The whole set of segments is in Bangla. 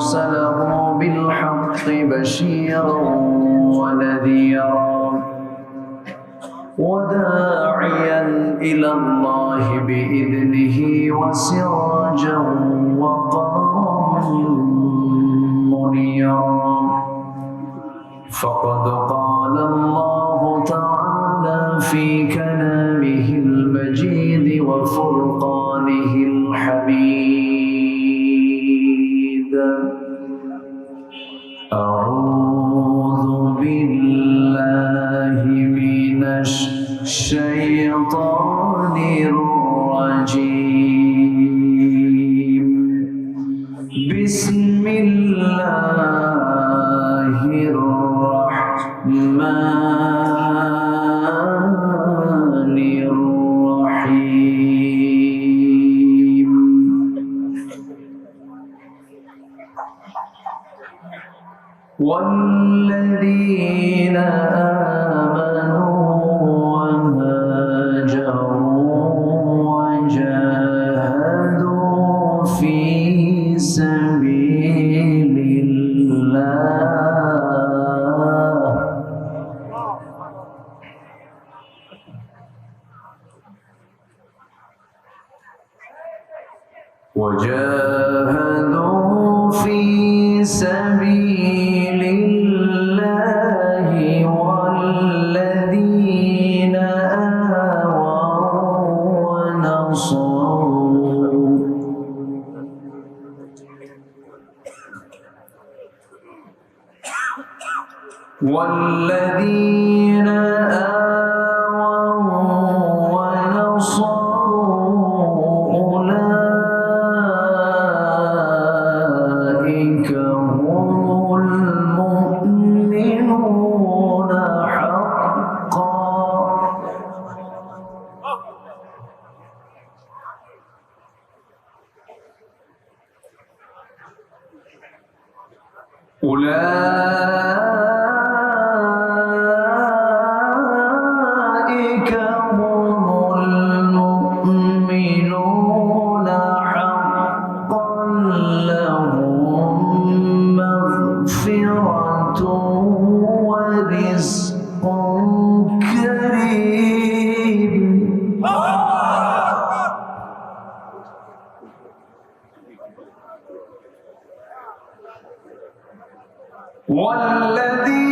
أرسله بالحق بشيرا ونذيرا وداعيا إلى الله بإذنه وسراجا وقمرا منيرا. فقد قال الله تعالى في كلامه المجيد وفرقانه الشيطان الرجيم والذين آووا ونصروا أولئك هم المؤمنون حقا. أولئك والذي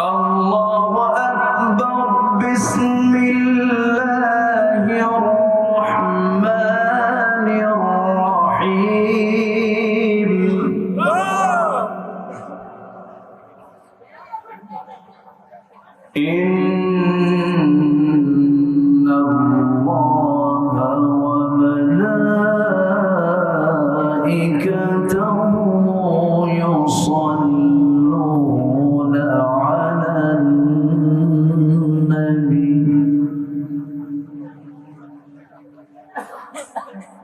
الله أكبر. بسم الله الرحمن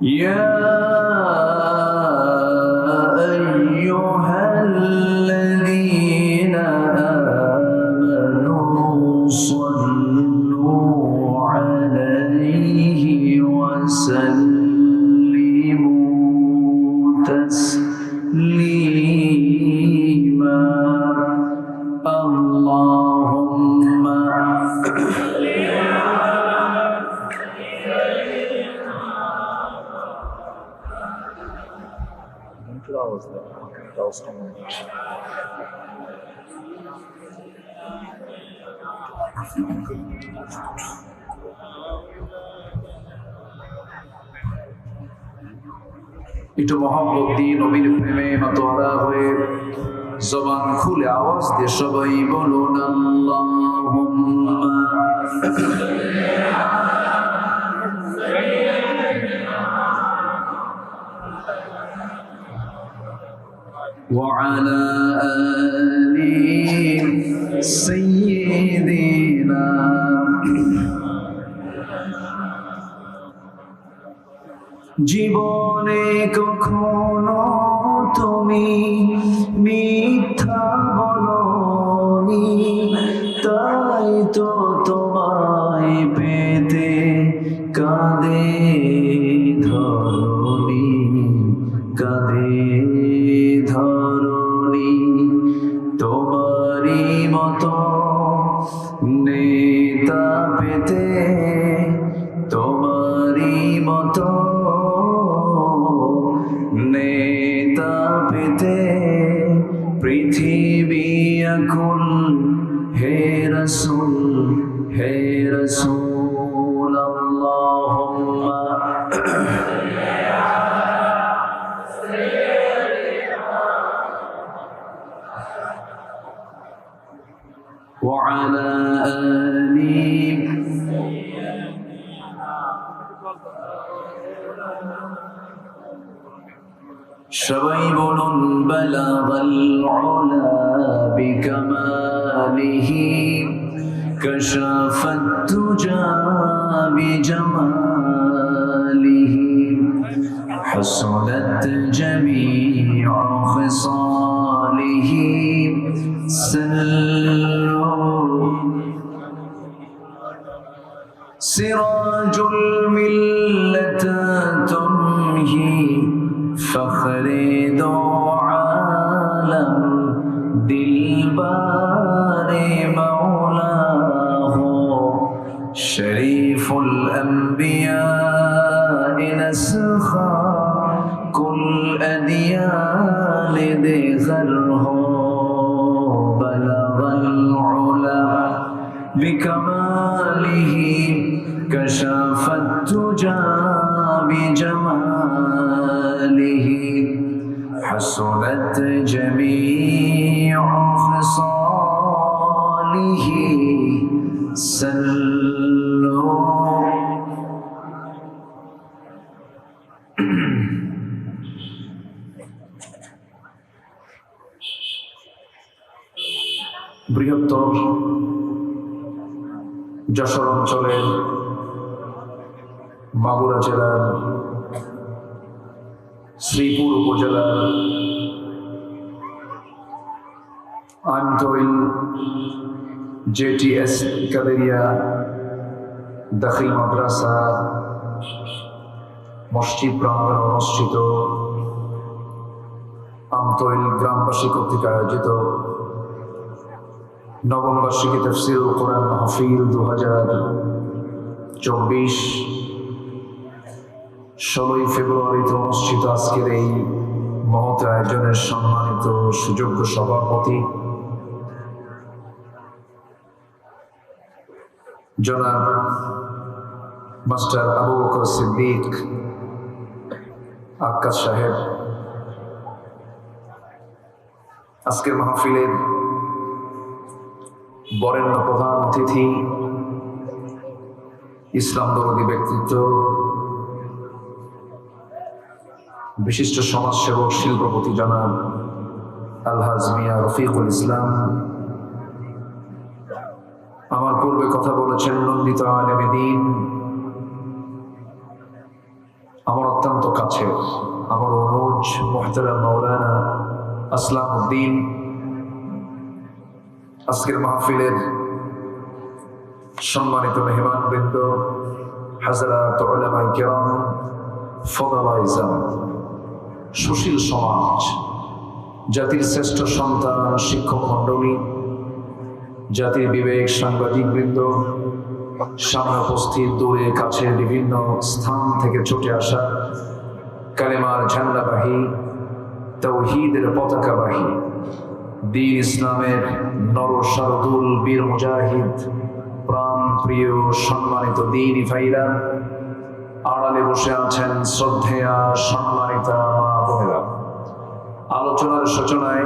يا أيها Muito aos da, aos comuns. একটু মহব্বত নবীর প্রেমে মাতোয়ারা হয়ে জবান খুলে আওয়াজ দিয়ে সবাই বলুন আল্লাহুম্মা وعلى آل سيدنا জীবনে কখনো তুমি মিথ্যা وعلى آله সবাই বলুন বালাগাল উলা বিকামালিহি كشف الدجى بجماله حصلت جميع خصاله سلوا سراج الملة تمهي فخر عالم دلبار مولاه. شريف الأنبياء كشف الدجى بجماله حسنت جميع خصاله سلوا বৃহত্তর যশোর অঞ্চলের মাগুরা জেলার শ্রীপুর উপজেলার আন্তইল জেটিএস কাদেরিয়া দাখিল মাদ্রাসা মসজিদ প্রাঙ্গণ অনুষ্ঠিত আমতৈল গ্রামবাসী কর্তৃক আয়োজিত নবম বার্ষিকী তফসিল কোরআন মাহফিল দু হাজার চব্বিশ ষোলোই ফেব্রুয়ারিতে অনুষ্ঠিত আজকের এই মহৎ আয়োজনের সম্মানিত সুযোগ্য সভাপতি। জনাব মাস্টার আবু বকর সিদ্দিক আক্কাস সাহেব। আজকের মাহফিলের বরেণ্য প্রধান অতিথি, ইসলাম দরদি ব্যক্তিত্ব বিশিষ্ট সমাজসেবক শিল্পপতি জনাব আলহাজ মিয়া রফিকুল ইসলাম। আমার পূর্বে কথা বলেছেন নন্দিত আলমেদিন আমার অত্যন্ত কাছের, আমার অনুজ মোহতারাম মৌলানা আসলাম উদ্দিন আজকের মাহফিলের সম্মানিত মেহমান বৃন্দ হাজারাত ওলামাই কেরাম ফদালাইজাম সুশীল সমাজ, জাতির শ্রেষ্ঠ সন্তান, শিক্ষক মণ্ডলী, জাতির বিবেক সাংবাদিক বৃন্দ সামনে উপস্থিত দূরে কাছে বিভিন্ন স্থান থেকে ছুটে আসা কালেমার ঝান্ডাবাহী, তৌহিদের পতাকাবাহী, দিন ইসলামের নর শারদুল বীর মুজাহিদ প্রাণ প্রিয় সম্মানিত দিন ভাইরা, আড়ালে বসে আছেন শ্রদ্ধেয়া সম্মানিতা আলোচনার সূচনায়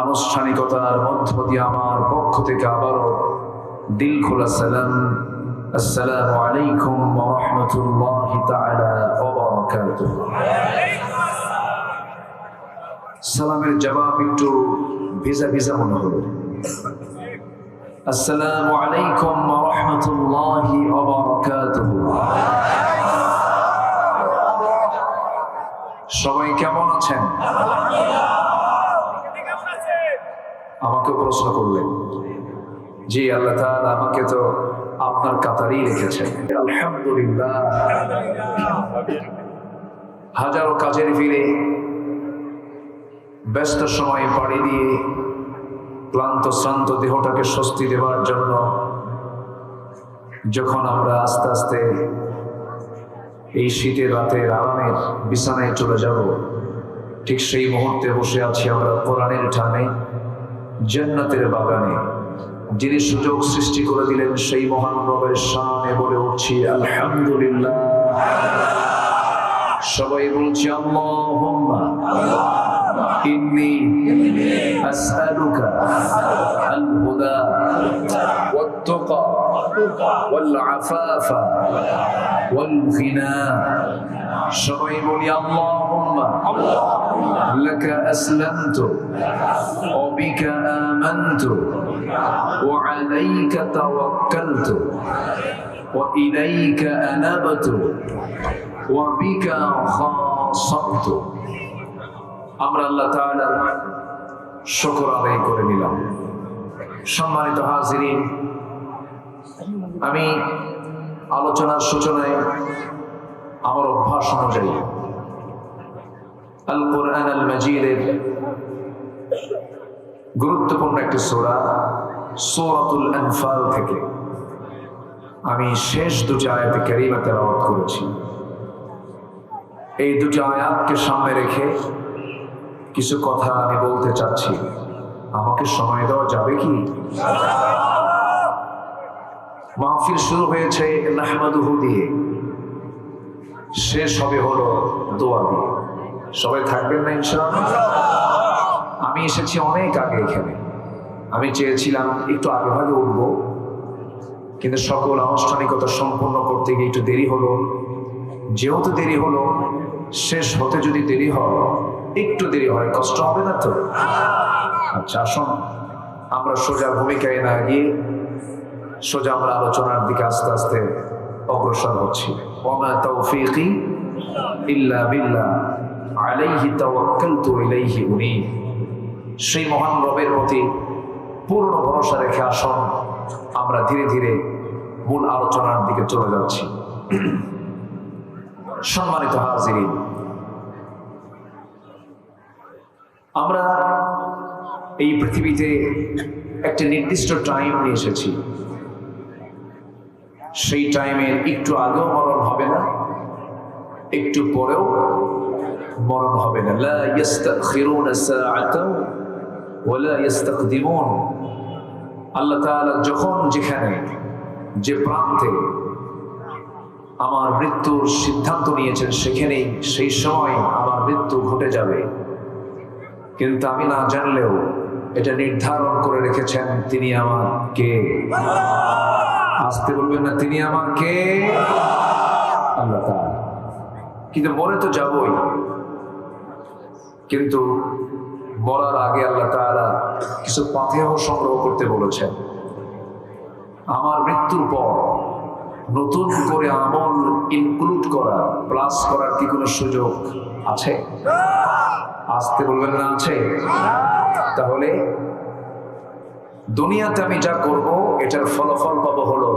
আনুষ্ঠানিকতার মধ্য দিয়ে আমার পক্ষ থেকে আবারও দিল খোলা সালাম। আসসালামু আলাইকুম রাহমাতুল্লাহি সালামের জবাব একটু ভিজা ভিজা মনে হলো আসসালামু আলাইকুম রাহমাতুল্লাহি সবাই কেমন আছেন? আমাকে প্রশ্ন করলেন। জি, আল্লাহ আমাকে তো আপনার কাতারেই রেখেছেন। আলহামদুলিল্লাহ। হাজারো কাজের ফিরে ব্যস্ত সময় পাড়ি দিয়ে ক্লান্ত, শ্রান্ত দেহটাকে স্বস্তি দেওয়ার জন্য যখন আমরা আস্তে আস্তে এই শীতের রাতের আরামের বিছানায় চলে যাব। ঠিক সেই মুহূর্তে বসে আছি আমরা কোরআনের টানে জান্নাতের বাগানে। যিনি সুযোগ সৃষ্টি করে দিলেন সেই মহান রবের সামনে বলে উঠছি, আলহামদুলিল্লাহ। সবাই বলছি, আল্লাহুম্মা। ইন্নী আসআলুকা والعفاف والغنى সবাই বলি আল্লাহুম্মা لك أسلمت وبك آمنت وعليك توكلت وإليك أنبت وبك خاصمت আমরা আল্লাহ তাআলার শুকর আদায় করে নিলাম সম্মানিত হাজিরিন আমি আলোচনার সূচনায় আমার অভ্যাস অনুযায়ী আল কোরআন আল মাজিদের গুরুত্বপূর্ণ একটি সোরা, সৌরাতুল আনফাল থেকে আমি শেষ দুটি আয়াতে ক্যারিমা তেলাওয়াত করেছি। এই দুটি আয়াতকে সামনে রেখে কিছু কথা আমি বলতে চাচ্ছি। আমাকে সময় দেওয়া যাবে কি? মাহফিল শুরু হয়েছে নাহমাদুহু দিয়ে। শেষ হবে হলো দোয়া দিয়ে। সবাই থাকবেন না ইনশাআল্লাহ? আমি এসেছি অনেক আগে এখানে। আমি চেয়েছিলাম একটু আগে ভাগে উঠব, কিন্তু সকল আনুষ্ঠানিকতা সম্পন্ন করতে গিয়ে একটু দেরি হলো। যেহেতু দেরি হলো, শেষ হতে যদি দেরি হয়, একটু দেরি হয়, কষ্ট হবে না তো? আচ্ছা আসুন। আমরা সোজা ভূমিকায় না গিয়ে সোজা আমরা আলোচনার দিকে আস্তে আস্তে অগ্রসর হচ্ছি। ওমা তৌফিকি ইল্লা বিল্লাহ, আলাইহি তাওয়াক্কালতু ইলাইহি উনীব। সেই মহান রবের প্রতি পূর্ণ ভরসা রেখে আসুন, আমরা ধীরে ধীরে মূল আলোচনার দিকে চলে যাচ্ছি। সম্মানিত হাজিরিন, আমরা এই পৃথিবীতে একটি নির্দিষ্ট টাইম নিয়ে এসেছি। সেই টাইমে একটু আগেও মরণ হবে না, একটু পরেও মরণ হবে না। লা ইয়াস্তাখিরুনা সাআতাও ওয়ালা ইয়াস্তাকদিমুন আল্লাহ তাআলা যখন যেখানে, যে প্রান্তে আমার মৃত্যুর সিদ্ধান্ত নিয়েছেন, সেখানেই সেই সময় আমার মৃত্যু ঘটে যাবে। কিন্তু আমি না জানলেও এটা নির্ধারণ করে রেখেছেন তিনি আমার কে আসতে বলবেন না তিনি আমাকে। আল্লাহ কিন্তু মরে তো যাবই। কিন্তু মরার আগে আল্লাহ তাআলা কিছু পাথেহ সংগ্রহ করতে বলেছেন। আমার মৃত্যুর পর নতুন করে আমল ইনক্লুড করা প্লাস করার কি কোনো সুযোগ আছে? আসতে বলবেন না, আছে? তাহলে দুনিয়াতে আমি যা করব, এটার ফলাফল পাবো হলো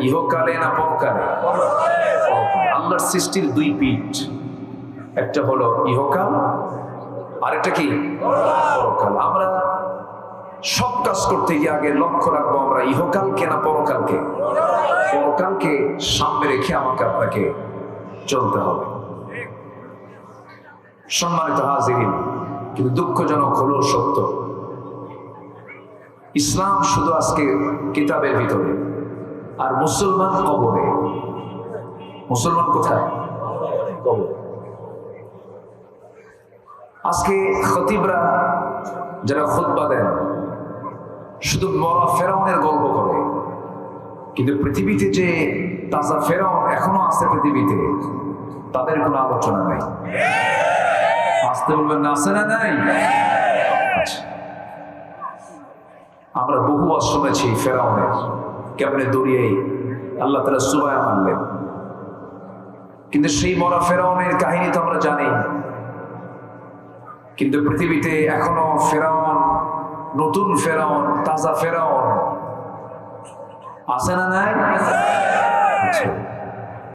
ইহকালে না পরকালে? আল্লাহর সৃষ্টির দুই পিঠ। একটা হলো ইহকাল আর আরেকটা কি? পরকাল। আমরা সব কাজ করতে গিয়ে আগে লক্ষ্য রাখব আমরা ইহকালকে না পরকালকে? পরকালকে সামনে রেখে আমাকে আপনাকে চলতে হবে। সম্মানিত হাজিরিন কিন্তু দুঃখজনক হলো সত্য। ইসলাম শুধু আজকে কিতাবের ভিতরে। আর মুসলমান কবরে। মুসলমান কোথায়? কবরে। আজকে খতিবরা যারা খুতবা দেন শুধু মরা ফেরাউনের গল্প করে কিন্তু পৃথিবীতে যে তাজা ফেরাউন এখনও আছে পৃথিবীতে তাদের কোনো আলোচনা নাই। আসতে বলবেন না আছে না নাই? আচ্ছা। আমরা বহু ওয়াজ শুনেছি ফেরাউনের কেমনে দৌড়িয়ে আল্লাহ তালা সুবায় মানলেন কিন্তু সেই মরা ফেরাউনের কাহিনী তো আমরা জানি কিন্তু পৃথিবীতে এখনও ফেরাউন, নতুন ফেরাউন, তাজা ফেরাউন আছে না নাই।